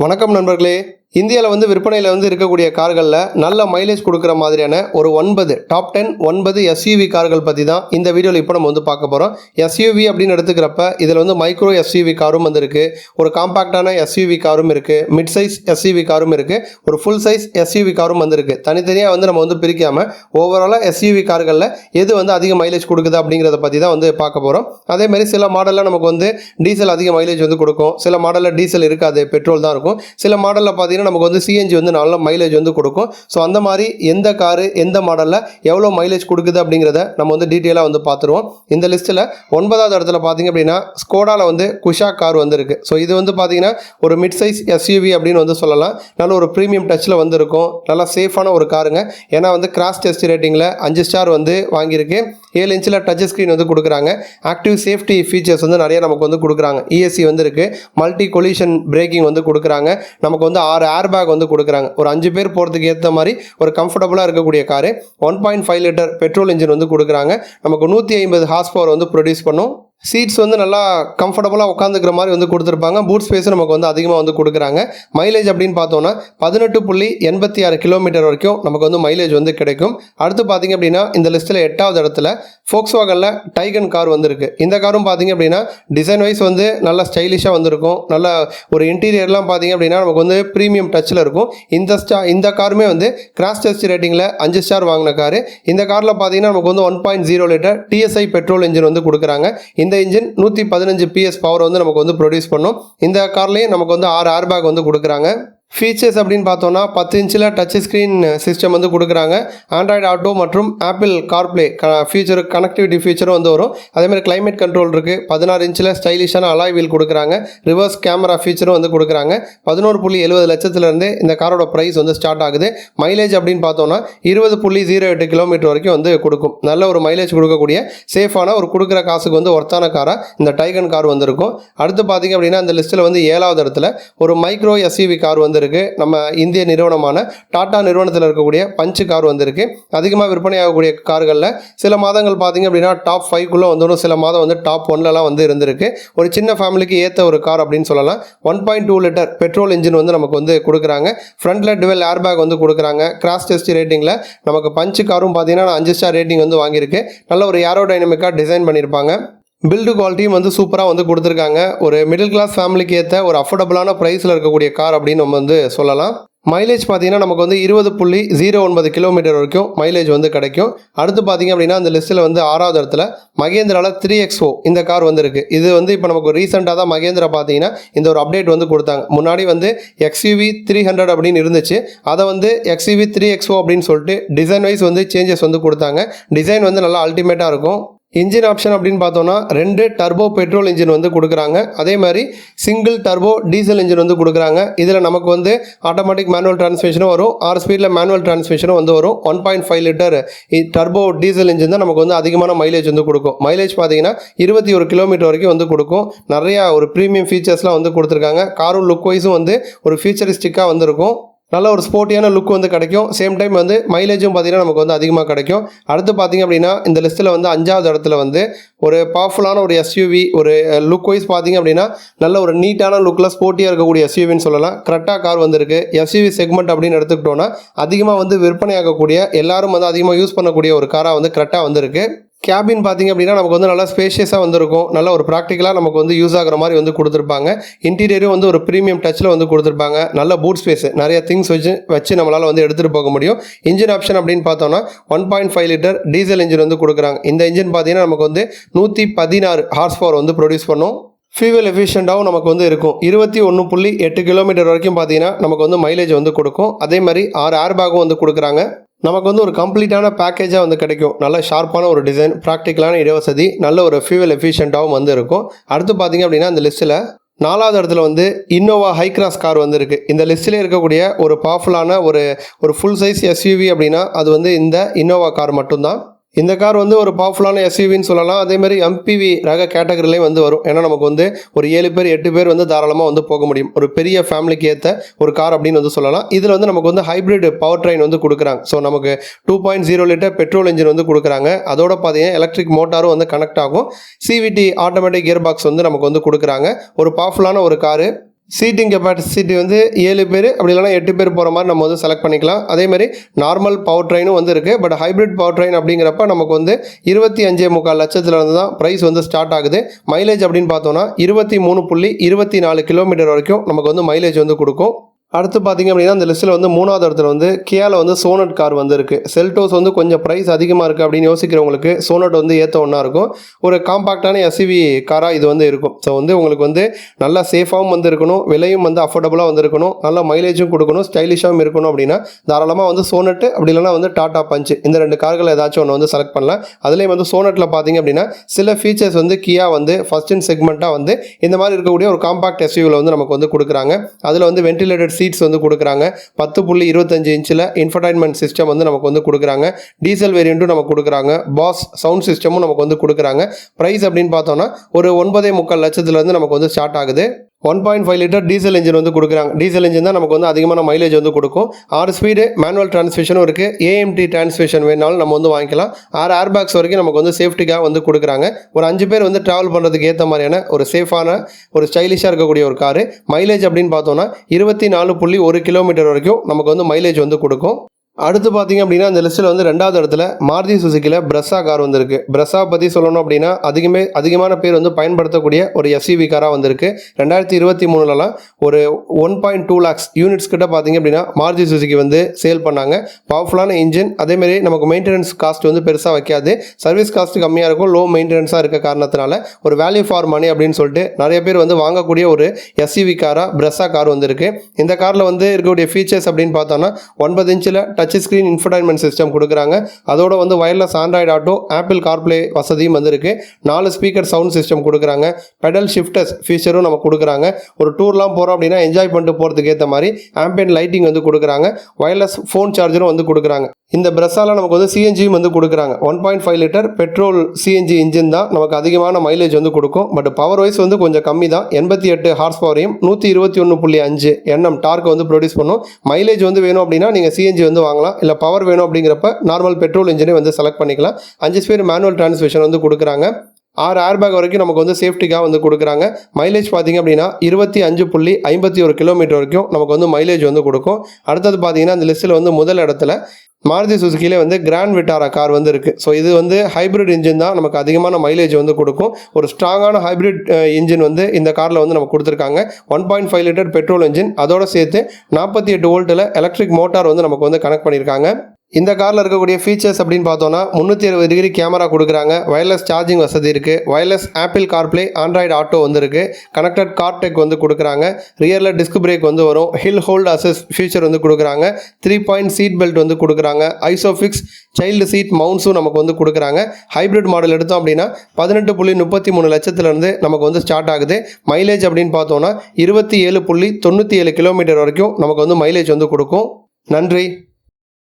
வணக்கம் நண்பர்களே. இந்தியாவில் வந்து விற்பனையில் வந்து இருக்கக்கூடிய கார்களில் நல்ல மைலேஜ் கொடுக்குற மாதிரியான ஒரு ஒன்பது டாப் டென் ஒன்பது எஸ்யூவி கார்கள் பற்றி தான் இந்த வீடியோவில் இப்போ நம்ம வந்து பார்க்க போகிறோம் எஸ்யூவி அப்படின்னு எடுத்துக்கிறப்ப இதில் வந்து மைக்ரோ எஸ்யூவி காரும் வந்திருக்கு. ஒரு காம்பாக்டான எஸ்யூவி காரும் இருக்குது மிட் சைஸ் எஸ்யூவி காரும் இருக்குது ஒரு ஃபுல் சைஸ் எஸ்யூவி காரும் வந்திருக்கு. தனித்தனியாக வந்து நம்ம வந்து பிரிக்காமல் ஓவராலாக எஸ்யூவி கார்களில் எது வந்து அதிக மைலேஜ் கொடுக்குது அப்படிங்கிறத பற்றி தான் வந்து பார்க்க போகிறோம் அதே மாதிரி சில மாடலில் நமக்கு வந்து டீசல் அதிக மைலேஜ் வந்து கொடுக்கும். சில மாடலில் டீசல் இருக்காது பெட்ரோல் தான் இருக்கும். சில மாடலில் பார்த்தீங்கன்னா நமக்கு வந்து சிஎன்ஜி வந்து நல்ல மைலேஜ் வந்து கொடுக்கும். ஸோ அந்த மாதிரி எந்த காரு எந்த மாடலில் எவ்வளோ மைலேஜ் கொடுக்குது அப்படிங்கிறத நம்ம வந்து டீட்டெயிலாக வந்து பார்த்துருவோம். இந்த லிஸ்ட்டில் ஒன்பதாவது இடத்துல பார்த்தீங்க அப்படின்னா ஸ்கோடாவில் வந்து குஷா கார் வந்துருக்கு. ஸோ இது வந்து பார்த்தீங்கன்னா ஒரு மிட் சைஸ் எஸ்யூவி அப்படின்னு வந்து சொல்லலாம். நல்ல ஒரு ப்ரீமியம் டச்சில் வந்து இருக்கும் நல்லா சேஃபான ஒரு காருங்க. ஏன்னா வந்து கிராஸ் டெஸ்ட் ரேட்டிங்கில் அஞ்சு ஸ்டார் வந்து வாங்கியிருக்கு. ஏழு இன்ச்சில் டச் ஸ்க்ரீன் வந்து கொடுக்குறாங்க. ஆக்டிவ் சேஃப்டி ஃபீச்சர்ஸ் வந்து நிறைய நமக்கு வந்து கொடுக்குறாங்க. இஎஸ்சி வந்து இருக்குது மல்டி கொலிஷன் பிரேக்கிங் வந்து கொடுக்குறாங்க. நமக்கு வந்து ஆறு ஏர் பேக் வந்து கொடுக்குறாங்க. ஒரு அஞ்சு பேர் போகிறதுக்கு ஏற்ற மாதிரி ஒரு கம்ஃபர்டபுளாக இருக்கக்கூடிய car. One point five litre petrol engine வந்து கொடுக்குறாங்க. நமக்கு நூற்றி ஐம்பது ஹார்ஸ் பவர் வந்து ப்ரொடியூஸ் பண்ணும். சீட்ஸ் வந்து நல்லா கம்ஃபர்டபுளாக உட்காந்துக்கிற மாதிரி வந்து கொடுத்துருப்பாங்க. பூட் ஸ்பேஸும் நமக்கு வந்து அதிகமாக வந்து கொடுக்குறாங்க. மைலேஜ் அப்படின்னு பார்த்தோன்னா பதினெட்டு புள்ளி எண்பத்தி ஆறு கிலோமீட்டர் வரைக்கும் நமக்கு வந்து மைலேஜ் வந்து கிடைக்கும். அடுத்து பார்த்தீங்க அப்படின்னா இந்த லிஸ்ட்டில் எட்டாவது இடத்துல ஃபோக்ஸ் வாகனில் டைகன் கார் வந்திருக்கு. இந்த காரும் பார்த்தீங்க அப்படின்னா டிசைன் வைஸ் வந்து நல்லா ஸ்டைலிஷாக வந்திருக்கும். நல்ல ஒரு இன்டீரியர்லாம் பார்த்தீங்க அப்படின்னா நமக்கு வந்து ப்ரீமியம் டச்சில் இருக்கும். இந்த ஸ்டா இந்த காருமே வந்து கிராஸ் டெஸ்ட் ரேட்டிங்கில் அஞ்சு ஸ்டார் வாங்கின காரு. இந்த காரில் பார்த்தீங்கன்னா நமக்கு வந்து one point zero litre TSI petrol engine வந்து கொடுக்குறாங்க. இந்த இன்ஜின் நூற்றி பதினஞ்சு பிஎஸ் பவர் வந்து நமக்கு வந்து ப்ரொடியூஸ் பண்ணும். இந்த கார்லேயும் நமக்கு வந்து ஆறு ஏர் பேக் வந்து கொடுக்குறாங்க. ஃபீச்சர்ஸ் அப்படின்னு பார்த்தோன்னா பத்து இன்ச்சில் டச் ஸ்க்ரீன் சிஸ்டம் வந்து கொடுக்குறாங்க. ஆண்ட்ராய்டு ஆட்டோ மற்றும் ஆப்பிள் கார்ப்ளே க ஃபியூச்சர் கனெக்டிவிட்டி ஃபீச்சரும் வந்து வரும். அதேமாதிரி கிளைமேட் கண்ட்ரோல் இருக்குது பதினாறு இன்ச்சில் ஸ்டைலிஷான அலாய் வீல் கொடுக்குறாங்க. ரிவர்ஸ் கேமரா ஃபீச்சரும் வந்து கொடுக்குறாங்க. பதினோரு புள்ளி எழுபது லட்சத்துலேருந்து இந்த காரோட ப்ரைஸ் வந்து ஸ்டார்ட் ஆகுது. மைலேஜ் அப்படின்னு பார்த்தோன்னா இருபது புள்ளி ஜீரோ எட்டு கிலோமீட்டர் வரைக்கும் வந்து கொடுக்கும். நல்ல ஒரு மைலேஜ் கொடுக்கக்கூடிய சேஃபான ஒரு கொடுக்குற காசுக்கு வந்து ஒர்த்தான காராக இந்த டைகன் கார் வந்திருக்கும். அடுத்து பார்த்தீங்க அப்படின்னா அந்த லிஸ்ட்டில் வந்து ஏழாவது இடத்துல ஒரு மைக்ரோ எஸ்யூவி கார் வந்திருக்கு. நம்ம இந்திய நிறுவனமான டாடா நிறுவனத்தில் இருக்கக்கூடிய பஞ்சு கார் வந்திருக்கு. அதிகமாக விற்பனை ஆகக்கூடிய கார்களில் சில மாதங்கள் பார்த்தீங்க அப்படின்னா டாப் ஃபைவ்க்குள்ளே வந்துடும் சில மாதம் வந்து டாப் ஒன்லலாம் வந்து இருந்திருக்கு. ஒரு சின்ன ஃபேமிலிக்கு ஏற்ற ஒரு கார் அப்படின்னு சொல்லலாம். One point two litre petrol engine வந்து நமக்கு வந்து கொடுக்குறாங்க. ஃப்ரண்ட்டில் டுவெல் ஏர் பேக் வந்து கொடுக்குறாங்க. கிராஸ் டெஸ்ட் ரேட்டிங்கில் நமக்கு பஞ்சு காரும் பார்த்தீங்கன்னா அஞ்சு ஸ்டார் ரேட்டிங் வந்து வாங்கியிருக்கு. நல்ல ஒரு ஏரோ டைனமிக்காக டிசைன் பண்ணியிருப்பாங்க. பில்டு குவாலிட்டியும் வந்து சூப்பராக வந்து கொடுத்துருக்காங்க. ஒரு மிடில் கிளாஸ் ஃபேமிலிக்கு ஏற்ற ஒரு அஃபோர்டபுளான ப்ரைஸில் இருக்கக்கூடிய கார் அப்படின்னு நம்ம வந்து சொல்லலாம். மைலேஜ் பார்த்தீங்கன்னா நமக்கு வந்து இருபது புள்ளி ஜீரோ ஒன்பது கிலோமீட்டர் வரைக்கும் மைலேஜ் வந்து கிடைக்கும். அடுத்து பார்த்தீங்க அப்படின்னா அந்த லிஸ்ட்டில் வந்து ஆறாவது இடத்துல மகேந்திராவில் த்ரீ எக்ஸ்ஓ இந்த கார் வந்திருக்கு இது வந்து இப்போ நமக்கு ரீசெண்டாக தான் மகேந்திரா பார்த்தீங்கன்னா இந்த ஒரு அப்டேட் வந்து கொடுத்தாங்க. முன்னாடி வந்து எக்ஸ்யூவி த்ரீ ஹண்ட்ரட் அப்படின்னு இருந்துச்சு. அதை வந்து எக்ஸ்யூவி த்ரீ எக்ஸ்ஓ அப்படின்னு சொல்லிட்டு டிசைன் வைஸ் வந்து சேஞ்சஸ் வந்து கொடுத்தாங்க. டிசைன் வந்து நல்லா அல்டிமேட்டாக இருக்கும். இன்ஜின் ஆப்ஷன் அப்படின்னு பார்த்தோன்னா ரெண்டு டர்போ பெட்ரோல் இன்ஜின் வந்து கொடுக்குறாங்க. அதே மாதிரி சிங்கிள் டர்போ டீசல் இன்ஜின் வந்து கொடுக்குறாங்க. இதில் நமக்கு வந்து ஆட்டோமேட்டிக் மேனுவல் டிரான்ஸ்மிஷனும் வரும். ஆறு ஸ்பீடில் மேனுவல் டிரான்ஸ்மிஷனும் வந்து வரும். One point five litre turbo diesel engine தான் நமக்கு வந்து அதிகமான மைலேஜ் வந்து கொடுக்கும். மைலேஜ் பார்த்தீங்கன்னா இருபத்தி ஒரு கிலோமீட்டர் வரைக்கும் வந்து கொடுக்கும். நிறையா ஒரு ப்ரீமியம் ஃபீச்சர்ஸ்லாம் வந்து கொடுத்துருக்காங்க. காரும் லுக் வைஸும் வந்து ஒரு ஃபியூச்சரிஸ்டிக்காக வந்திருக்கும். நல்ல ஒரு ஸ்போர்ட்டியான லுக் வந்து கிடைக்கும். சேம் டைம் வந்து மைலேஜும் பார்த்தீங்கன்னா நமக்கு வந்து அதிகமாக கிடைக்கும். அடுத்து பார்த்தீங்க அப்படின்னா இந்த லிஸ்ட்டில் வந்து அஞ்சாவது இடத்துல வந்து ஒரு பவர்ஃபுல்லான ஒரு எஸ்யூவி ஒரு லுக் வைஸ் பார்த்தீங்க அப்படின்னா நல்ல ஒரு நீட்டான லுக்கில் ஸ்போர்ட்டியாக இருக்கக்கூடிய எஸ்யூவின்னு சொல்லலாம். கரெக்டாக கார் வந்திருக்கு. எஸ்யூவி செக்மெண்ட் அப்படின்னு எடுத்துக்கிட்டோன்னா அதிகமாக வந்து விற்பனையாகக்கூடிய எல்லாரும் வந்து அதிகமாக யூஸ் பண்ணக்கூடிய ஒரு காராக வந்து கரெக்டாக வந்திருக்கு. கேபின் பார்த்தீங்க அப்படின்னா நமக்கு வந்து நல்லா ஸ்பேஷியஸாக வந்திருக்கும். நல்ல ஒரு ப்ராக்டிக்கலாக நமக்கு வந்து யூஸ் ஆகிற மாதிரி வந்து கொடுத்துருப்பாங்க. இன்டீரியரும் வந்து ஒரு ப்ரீமியம் டச்சில் வந்து கொடுத்துருப்பாங்க. நல்ல பூட் ஸ்பேஸ் நிறைய திங்ஸ் வச்சு வச்சு நம்மளால் வந்து எடுத்துகிட்டு போக முடியும். இன்ஜின் ஆப்ஷன் அப்படின்னு பார்த்தோம்னா one point five litre diesel engine வந்து கொடுக்குறாங்க. இந்த இன்ஜின் பார்த்தீங்கன்னா நமக்கு வந்து நூற்றி பதினாறு ஹார்ஸ் பவர் வந்து ப்ரொடியூஸ் பண்ணும். ஃபியூவல் எஃபிஷியண்ட்டாகவும் நமக்கு வந்து இருக்கும். இருபத்தி ஒன்று புள்ளி எட்டு கிலோமீட்டர் வரைக்கும் பார்த்தீங்கன்னா நமக்கு வந்து மைலேஜ் வந்து கொடுக்கும். அதே மாதிரி ஆறு ஏர் பேக்கும் வந்து கொடுக்குறாங்க. நமக்கு வந்து ஒரு கம்ப்ளீட்டான பேக்கேஜாக வந்து கிடைக்கும். நல்ல ஷார்ப்பான ஒரு டிசைன் ப்ராக்டிக்கலான இடவசதி நல்ல ஒரு ஃபியூவல் எஃபிஷியண்ட்டாகவும் வந்து இருக்கும். அடுத்து பார்த்தீங்க அப்படின்னா அந்த லிஸ்ட்டில் நாலாவது இடத்துல வந்து இன்னோவா ஹை கிராஸ் கார் வந்து இருக்குது இந்த லிஸ்ட்டில் இருக்கக்கூடிய ஒரு பவர்ஃபுல்லான ஒரு ஒரு ஃபுல் சைஸ் எஸ்யூவி அப்படின்னா அது வந்து இந்த இன்னோவா கார் மட்டும்தான். இந்த கார் வந்து ஒரு பவர்ஃபுல்லான எஸ்யூவின்னு சொல்லலாம். அதே மாதிரி எம்பிவி ரக கேட்டகரிலையும் வந்து வரும். ஏன்னா நமக்கு வந்து ஒரு ஏழு பேர் எட்டு பேர் வந்து தாராளமாக வந்து போக முடியும். ஒரு பெரிய ஃபேமிலிக்கு ஏற்ற ஒரு கார் அப்படின்னு வந்து சொல்லலாம். இதில் வந்து நமக்கு வந்து ஹைப்ரிட் பவர் ட்ரெயின் வந்து கொடுக்குறாங்க. ஸோ நமக்கு two point zero litre petrol engine வந்து கொடுக்குறாங்க. அதோட பார்த்தீங்கன்னா எலக்ட்ரிக் மோட்டாரும் வந்து கனெக்ட் ஆகும். சிவிடி ஆட்டோமேட்டிக் கியர் பாக்ஸ் வந்து நமக்கு வந்து கொடுக்குறாங்க. ஒரு பவர்ஃபுல்லான ஒரு காரு சீட்டிங் கெப்பாசிட்டி வந்து ஏழு பேர் அப்படி இல்லைனா எட்டு பேர் போகிற மாதிரி நம்ம வந்து செலக்ட் பண்ணிக்கலாம். அதே மாதிரி நார்மல் பவர் ட்ரெயினும் வந்து இருக்குது பட் ஹைப்ரிட் பவர் ட்ரெயின் அப்படிங்கிறப்ப நமக்கு வந்து இருபத்தி அஞ்சே முக்கால் லட்சத்தில் இருந்து தான் ப்ரைஸ் வந்து ஸ்டார்ட் ஆகுது. மைலேஜ் அப்படின்னு பார்த்தோன்னா இருபத்தி மூணு புள்ளி இருபத்தி நாலு கிலோமீட்டர் வரைக்கும் நமக்கு வந்து மைலேஜ் வந்து கொடுக்கும். அடுத்து பார்த்தீங்க அப்படின்னா அந்த லிஸ்ட்டில் வந்து மூணாவது இடத்துல வந்து கியாவில் வந்து சோனட் கார் வந்திருக்கு. செல்டோஸ் வந்து கொஞ்சம் ப்ரைஸ் அதிகமாக இருக்குது அப்படின்னு யோசிக்கிறவங்களுக்கு சோனட் வந்து ஏற்ற ஒன்றா இருக்கும். ஒரு காம்பாக்டான எஸ்யூவி காராக இது வந்து இருக்கும். ஸோ வந்து உங்களுக்கு வந்து நல்லா சேஃபாகவும் வந்து இருக்கணும் விலையும் வந்து அஃபோர்டபுளாக வந்து இருக்கணும் மைலேஜும் கொடுக்கணும் ஸ்டைலிஷாகவும் இருக்கணும் அப்படின்னா தாராளமாக வந்து சோனட்டு அப்படி இல்லைனா வந்து டாடா பஞ்ச் இந்த ரெண்டு கார்கள் ஏதாச்சும் ஒன்று வந்து செலக்ட் பண்ணலாம். அதுலேயும் வந்து சோனட்டில் பார்த்தீங்க அப்படின்னா சில ஃபீச்சர்ஸ் வந்து கியா வந்து ஃபஸ்ட் இன் செக்மெண்ட்டாக வந்து இந்த மாதிரி இருக்கக்கூடிய ஒரு காம்பாக்ட் எஸ்யூவில் வந்து நமக்கு வந்து கொடுக்குறாங்க. அதில் வந்து வென்டிலேட்டட் சீட்ஸ் வந்து கொடுக்குறாங்க. பத்து புள்ளி இருபத்தஞ்சு இன்ச்சில் இன்ஃபர்டைன்மெண்ட் சிஸ்டம் வந்து நமக்கு வந்து கொடுக்குறாங்க. டீசல் வேரியண்ட்டும் நமக்கு கொடுக்குறாங்க. பாஸ் சவுண்ட் சிஸ்டமும் நமக்கு வந்து கொடுக்குறாங்க. ப்ரைஸ் அப்படின்னு பார்த்தோன்னா ஒரு ஒன்பதே முக்கால் லட்சத்துலேருந்து நமக்கு வந்து ஸ்டார்ட் ஆகுது. One point five litre diesel engine வந்து கொடுக்குறாங்க. டீசல் இன்ஜின் தான் நமக்கு வந்து அதிகமான மைலேஜ் வந்து கொடுக்கும். ஆறு ஸ்பீடு மேனுவல் டிரான்ஸ்மிஷனும் இருக்குது ஏஎம்டி டிரான்ஸ்மிஷன் வேணாலும் நம்ம வந்து வாங்கிக்கலாம். ஆறு ஏர் பேக்ஸ் வரைக்கும் நமக்கு வந்து சேஃப்டிக்காக வந்து கொடுக்குறாங்க. ஒரு அஞ்சு பேர் வந்து ட்ராவல் பண்ணுறதுக்கு ஏற்ற மாதிரியான ஒரு சேஃபான ஒரு ஸ்டைலிஷாக இருக்கக்கூடிய ஒரு காரு மைலேஜ் அப்படின்னு பார்த்தோன்னா இருபத்தி நாலு புள்ளி ஒரு கிலோமீட்டர் வரைக்கும் நமக்கு வந்து மைலேஜ் வந்து கொடுக்கும். அடுத்து பார்த்தீங்க அப்படின்னா அந்த லிஸ்ட்டில் வந்து ரெண்டாவது இடத்துல மாருதி சுசுக்கியில் பிரஸா கார் வந்திருக்கு. பிரஸா பற்றி சொல்லணும் அப்படின்னா அதிகமே அதிகமான பேர் வந்து பயன்படுத்தக்கூடிய ஒரு எஸ்யூவி காராக வந்திருக்கு. ரெண்டாயிரத்தி இருபத்தி மூணுலலாம் ஒரு one point two lakhs units கிட்ட பார்த்தீங்க அப்படின்னா மாருதி சுசுக்கி வந்து சேல் பண்ணாங்க. பவர்ஃபுல்லான இன்ஜின் அதேமாரி நமக்கு மெயின்டெனன்ஸ் காஸ்ட் வந்து பெருசாக வைக்காது. சர்வீஸ் காஸ்ட் கம்மியாக இருக்கும் லோ மெயின்டெனன்ஸாக இருக்க காரணத்தினால ஒரு வேல்யூ ஃபார் மணி அப்படின்னு சொல்லிட்டு நிறைய பேர் வந்து வாங்கக்கூடிய ஒரு எஸ்யூவி காராக பிரஸா கார் வந்திருக்கு. இந்த காரில் வந்து இருக்கக்கூடிய ஃபீச்சர்ஸ் அப்படின்னு பார்த்தோன்னா ஒன்பது இன்ச்சில் டச் ஸ்க்ரீன் இன்ஃபர்டைன்மெண்ட் சிஸ்டம் கொடுக்குறாங்க. அதோட வந்து wireless Android Auto Apple CarPlay வசதியும் வந்திருக்கு. நாலு ஸ்பீக்கர் சவுண்ட் சிஸ்டம் கொடுக்குறாங்க. பெடல் ஷிஃப்டர்ஸ் ஃபீச்சரும் நம்ம கொடுக்குறாங்க. ஒரு டூர்லாம் போகிறோம் அப்படின்னா என்ஜாய் பண்ணிட்டு போகிறதுக்கு ஏற்ற மாதிரி ஆம்பியன் லைட்டிங் வந்து கொடுக்குறாங்க. வயர்லெஸ் ஃபோன் சார்ஜரும் வந்து கொடுக்குறாங்க. இந்த பிரஸ்ஸால் நமக்கு வந்து சிஎன்ஜியும் வந்து கொடுக்குறாங்க. One point five litre petrol CNG engine தான் நமக்கு அதிகமான மைலேஜ் வந்து கொடுக்கும். பட் பவர் வைஸ் வந்து கொஞ்சம் கம்மி தான். எண்பத்தி எட்டு ஹார்ஸ் பவரையும் நூற்றி இருபத்தி ஒன்று புள்ளி அஞ்சு எண்ணம் டார்க் வந்து ப்ரொடியூஸ் பண்ணும். மைலேஜ் வந்து வேணும் அப்படின்னா நீங்கள் சிஎன்ஜி வந்து வாங்கலாம். இல்லை பவர் வேணும் அப்படிங்கிறப்ப நார்மல் பெட்ரோல் இன்ஜினே வந்து செலக்ட் பண்ணிக்கலாம். அஞ்சு ஸ்பீடு மேனுவல் டிரான்ஸ்மிஷன் வந்து கொடுக்குறாங்க. ஆறு ஏர்பேக் வரைக்கும் நமக்கு வந்து சேஃப்டிக்காக வந்து கொடுக்குறாங்க. மைலேஜ் பார்த்தீங்க அப்படின்னா இருபத்தி அஞ்சு புள்ளி ஐம்பத்தி ஒரு கிலோமீட்டர் வரைக்கும் நமக்கு வந்து மைலேஜ் வந்து கொடுக்கும். அடுத்தது பார்த்தீங்கன்னா அந்த லிஸ்ட்டில் வந்து முதல் இடத்துல மாருதி சுசுக்கிலே வந்து கிராண்ட் விட்டாரா கார் வந்து இருக்குது ஸோ இது வந்து ஹைப்ரிட் இன்ஜின் தான் நமக்கு அதிகமான மைலேஜ் வந்து கொடுக்கும். ஒரு ஸ்ட்ராங்கான ஹைப்ரிட் இன்ஜின் வந்து இந்த காரில் வந்து நமக்கு கொடுத்துருக்காங்க. One point five litre petrol engine அதோட சேர்த்து நாற்பத்தி எட்டு வோல்ட்டில் எலக்ட்ரிக் மோட்டார் வந்து நமக்கு வந்து கனெக்ட் பண்ணியிருக்காங்க. இந்த காரில் இருக்கக்கூடிய ஃபீச்சர்ஸ் அப்படின்னு பார்த்தோன்னா முந்நூற்றி அறுபது டிகிரி கேமரா கொடுக்குறாங்க. வயர்லெஸ் சார்ஜிங் வசதி இருக்குது wireless Apple CarPlay Android Auto வந்துருக்கு கனெக்டட் கார்டெக் வந்து கொடுக்குறாங்க. ரியரில் டிஸ்க் பிரேக் வந்து வரும். ஹில் ஹோல்ட் அசஸ் ஃபீச்சர் வந்து கொடுக்குறாங்க. த்ரீ பாயிண்ட் சீட் பெல்ட் வந்து கொடுக்குறாங்க. ஐசோஃபிக்ஸ் சைல்டு சீட் மவுண்ட்ஸும் நமக்கு வந்து கொடுக்குறாங்க. ஹைப்ரிட் மாடல் எடுத்தோம் அப்படின்னா பதினெட்டு புள்ளி முப்பத்தி மூணு லட்சத்துலேருந்து நமக்கு வந்து ஸ்டார்ட் ஆகுது. மைலேஜ் அப்படின்னு பார்த்தோன்னா இருபத்தி ஏழு புள்ளி தொண்ணூற்றி ஏழு கிலோமீட்டர் வரைக்கும் நமக்கு வந்து மைலேஜ் வந்து கொடுக்கும். நன்றி.